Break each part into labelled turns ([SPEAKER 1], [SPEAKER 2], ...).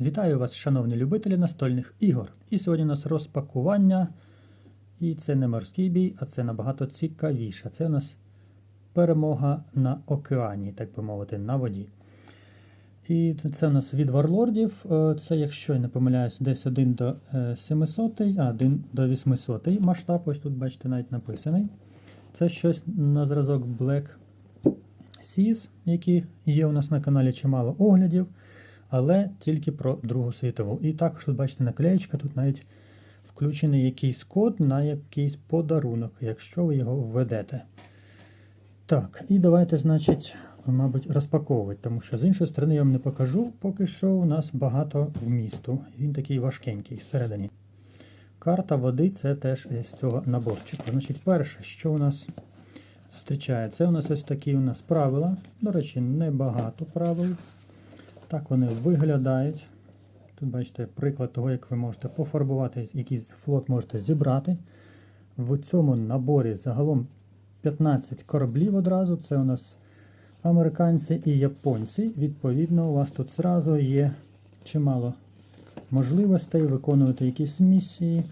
[SPEAKER 1] Вітаю вас, шановні любителі настольних ігор. І сьогодні у нас розпакування. І це не морський бій, а це набагато цікавіше. Це у нас перемога на океані, так би мовити, на воді. І це у нас від варлордів. Е, Це, якщо я не помиляюсь, десь 1 до е, 700, а 1 до 800 масштаб. Ось тут, бачите, навіть написаний. Це щось на зразок Black Seas, які є у нас на каналі чимало оглядів, але тільки про Другу світову. І також тут бачите наклеєчка, тут навіть включений якийсь код на якийсь подарунок, якщо ви його введете. Так, і давайте, значить, мабуть, розпаковувати, тому що з іншої сторони я вам не покажу, поки що у нас багато вмісту. Він такий важкенький всередині. Карта води це теж з цього наборчика. Значить, перше, що у нас зустрічає, це у нас ось такі у нас правила. До речі, небагато правил. Так вони виглядають. Тут бачите приклад того, як ви можете пофарбувати, якийсь флот можете зібрати. В цьому наборі загалом 15 кораблів одразу. Це у нас американці і японці. Відповідно, у вас тут зразу є чимало можливостей виконувати якісь місії,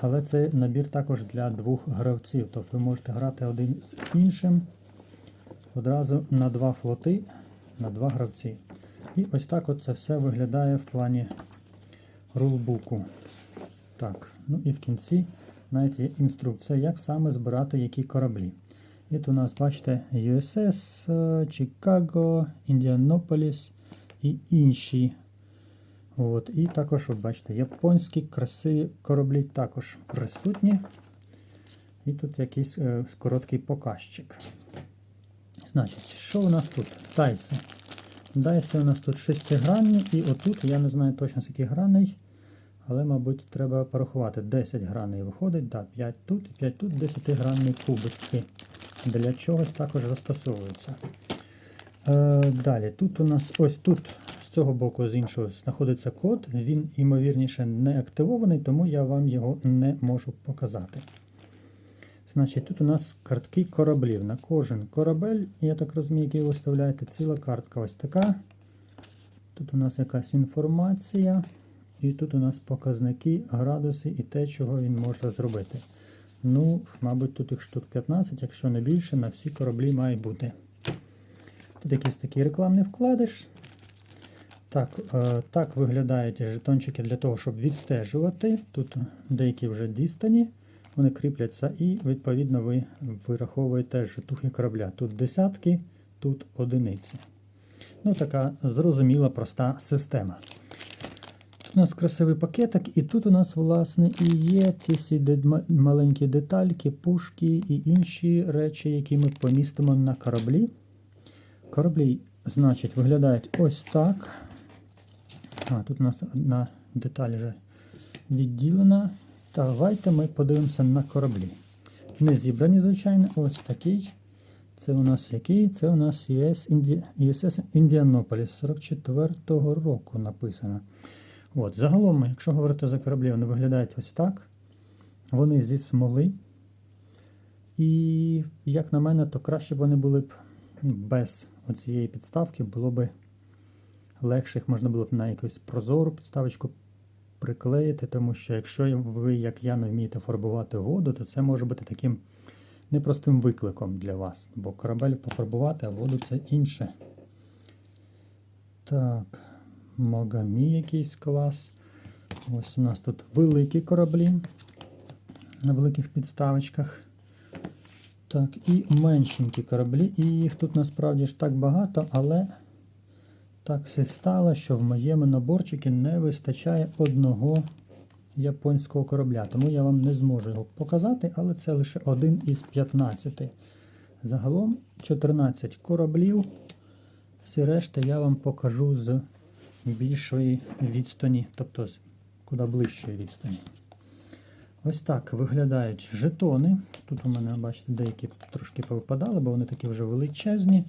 [SPEAKER 1] але це набір також для двох гравців. Тобто ви можете грати один з іншим одразу на два флоти, на два гравці. І ось так от це все виглядає в плані рулбуку. Так, ну і в кінці навіть є інструкція, як саме збирати які кораблі. І тут у нас, бачите, USS, е, Чикаго, Індіанополіс і інші. От, І також, от бачите, японські красиві кораблі також присутні. І тут якийсь е, короткий показчик. Значить, що у нас тут? Тайси. Дайси у нас тут шестигранні, і отут, я не знаю точно скільки граней, але, мабуть, треба порахувати. 10 граней виходить, да, 5 тут і 5 тут 10-гранні кубики. Для чогось також застосовуються. Е, далі, тут у нас ось тут, з цього боку, з іншого, знаходиться код. Він, ймовірніше, не активований, тому я вам його не можу показати. Значить, тут у нас картки кораблів. На кожен корабель, я так розумію, який ви виставляєте, ціла картка ось така. Тут у нас якась інформація. І тут у нас показники, градуси і те, чого він може зробити. Ну, мабуть, тут їх штук 15, якщо не більше, на всі кораблі має бути. Тут якийсь такий рекламний вкладиш. Так, е, так виглядають жетончики для того, щоб відстежувати. Тут деякі вже дістані, вони кріпляться, і, відповідно, ви вираховуєте жетухи корабля. Тут десятки, тут одиниці. Ну, така зрозуміла, проста система. Тут у нас красивий пакетик, і тут у нас, власне, і є ці всі маленькі детальки, пушки і інші речі, які ми помістимо на кораблі. Кораблі, значить, виглядають ось так. А, тут у нас одна деталь вже відділена. Давайте ми подивимося на кораблі. Не зібрані, звичайно, ось такий. Це у нас який? Це у нас. ЄСС Індіанополіс 44-го року написано. От, Загалом, якщо говорити за кораблі, вони виглядають ось так. Вони зі смоли. І, як на мене, то краще б вони були б без цієї підставки, було б легше їх можна було б на якусь прозору підставочку приклеїти, тому що якщо ви, як я, не вмієте фарбувати воду, то це може бути таким непростим викликом для вас. Бо корабель пофарбувати, а воду це інше. Так, Могамі якийсь клас. Ось у нас тут великі кораблі на великих підставочках. Так, і меншенькі кораблі. І їх тут насправді ж так багато, але так все стало, що в моєму наборчику не вистачає одного японського корабля. Тому я вам не зможу його показати, але це лише один із 15. Загалом 14 кораблів. Всі решта я вам покажу з більшої відстані, тобто з куди ближчої відстані. Ось так виглядають жетони. Тут у мене, бачите, деякі трошки повипадали, бо вони такі вже величезні.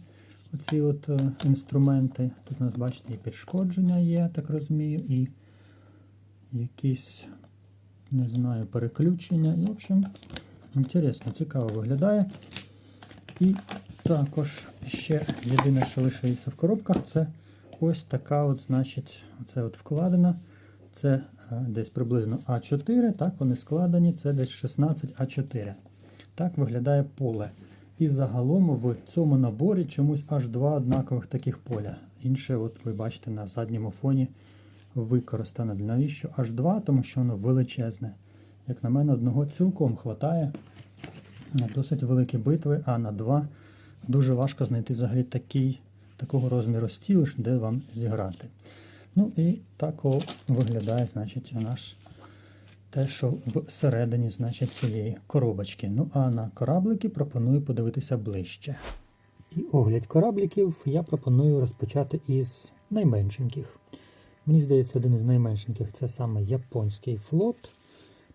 [SPEAKER 1] Оці от е, інструменти. Тут у нас, бачите, і підшкодження є, так розумію, і якісь, не знаю, переключення. І, в общем, інтересно, цікаво виглядає. І також ще єдине, що лишається в коробках, це ось така, от, значить, це от вкладена. Це десь приблизно А4, так, вони складені, це десь 16 А4. Так виглядає поле. І загалом в цьому наборі чомусь аж два однакових таких поля. Інше, от ви бачите, на задньому фоні використане. Навіщо аж два? Тому що воно величезне. Як на мене, одного цілком хватає на досить великі битви, а на два дуже важко знайти взагалі такий, такого розміру стіл, де вам зіграти. Ну і так виглядає, значить, наш те, що всередині, значить, цієї коробочки. Ну а на кораблики пропоную подивитися ближче. І огляд корабликів я пропоную розпочати із найменшеньких. Мені здається, один із найменшеньких це саме японський флот.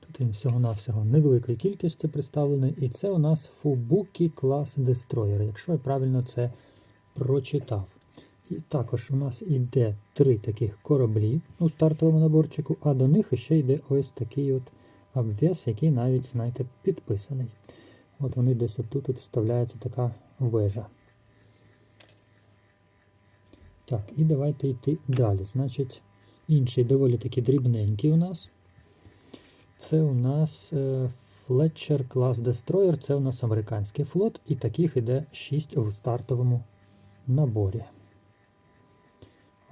[SPEAKER 1] Тут він всього-навсього невеликої кількості представлений. І це у нас Fubuki клас Destroyer, якщо я правильно це прочитав. І також у нас йде три таких кораблі у стартовому наборчику, а до них ще йде ось такий от обвес, який навіть, знаєте, підписаний. От вони десь отут от вставляється така вежа. Так, і давайте йти далі. Значить, інший доволі таки дрібненький у нас. Це у нас е, Fletcher Class Destroyer, це у нас американський флот, і таких іде 6 в стартовому наборі.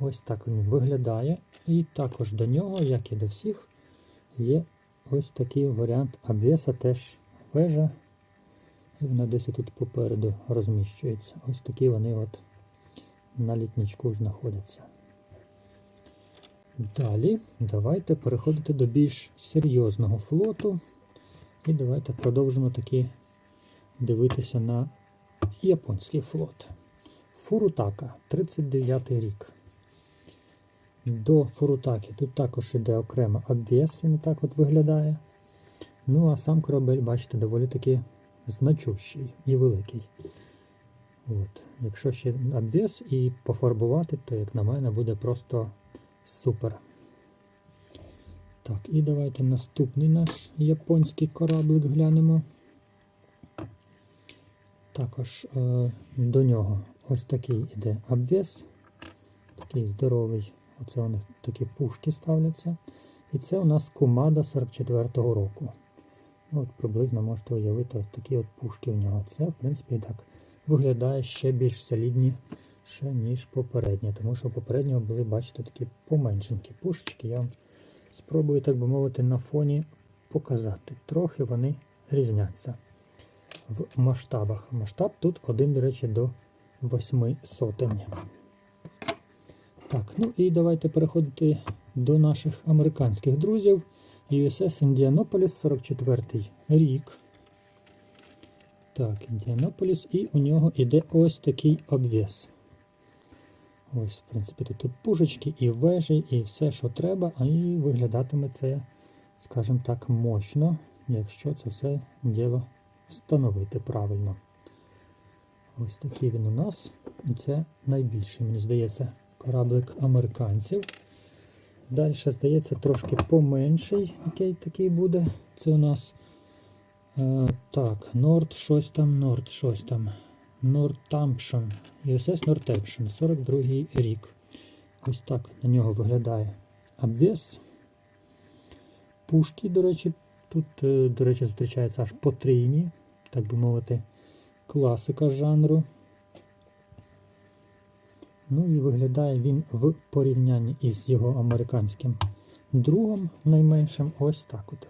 [SPEAKER 1] Ось так він виглядає. І також до нього, як і до всіх, є ось такий варіант обвеса, теж вежа. І вона десь тут попереду розміщується. Ось такі вони от на літничку знаходяться. Далі давайте переходити до більш серйозного флоту. І давайте продовжимо таки дивитися на японський флот. Фурутака, 39 рік. До Фурутаки тут також іде окремо обвес, він так от виглядає. Ну, а сам корабель, бачите, доволі таки значущий і великий. От. Якщо ще обвес і пофарбувати, то, як на мене, буде просто супер. Так, і давайте наступний наш японський кораблик глянемо. Також е, до нього ось такий іде обвес, такий здоровий. Оце них такі пушки ставляться. І це у нас Кумада 44-го року. Ну, от Приблизно можете уявити ось такі от пушки у нього. Це, в принципі, так виглядає ще більш солідніше, ніж попереднє. Тому що попереднього були, бачите, такі поменшенькі пушечки. Я вам спробую, так би мовити, на фоні показати. Трохи вони різняться в масштабах. Масштаб тут один, до речі, до 8 сотень. Так, ну і давайте переходити до наших американських друзів. USS Індіанополіс 44 рік. Так, Індіанополіс, і у нього іде ось такий обвес. Ось, в принципі, тут, тут пушечки і вежі, і все, що треба, а і виглядатиме це, скажімо так, мощно, якщо це все діло встановити правильно. Ось такий він у нас. Це найбільший, мені здається, кораблик американців. Далі, здається, трошки поменший, який такий буде. Це у нас е, так, Норд щось там, Норд щось там. Нортампшн. USS Нортампшн, 42 рік. Ось так на нього виглядає обвес. Пушки, до речі, тут, е, до речі, зустрічається аж потрійні, так би мовити, класика жанру. Ну і виглядає він в порівнянні із його американським другом найменшим ось так от.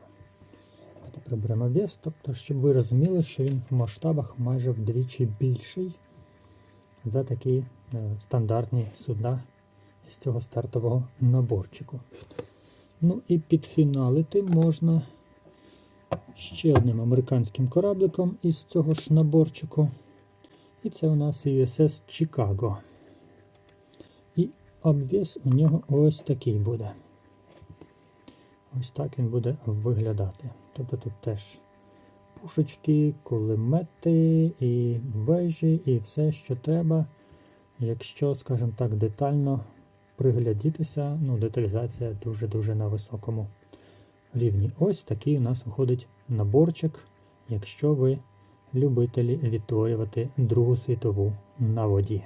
[SPEAKER 1] Давайте приберемо вес, тобто, щоб ви розуміли, що він в масштабах майже вдвічі більший за такі е, стандартні суда з цього стартового наборчику. Ну і підфіналити можна ще одним американським корабликом із цього ж наборчику. І це у нас USS Chicago. І обвес у нього ось такий буде. Ось так він буде виглядати. Тобто тут теж пушечки, кулемети, і вежі, і все, що треба. Якщо, скажімо так, детально приглядітися, ну, деталізація дуже-дуже на високому рівні. Ось такий у нас виходить наборчик, якщо ви любителі відтворювати Другу світову на воді.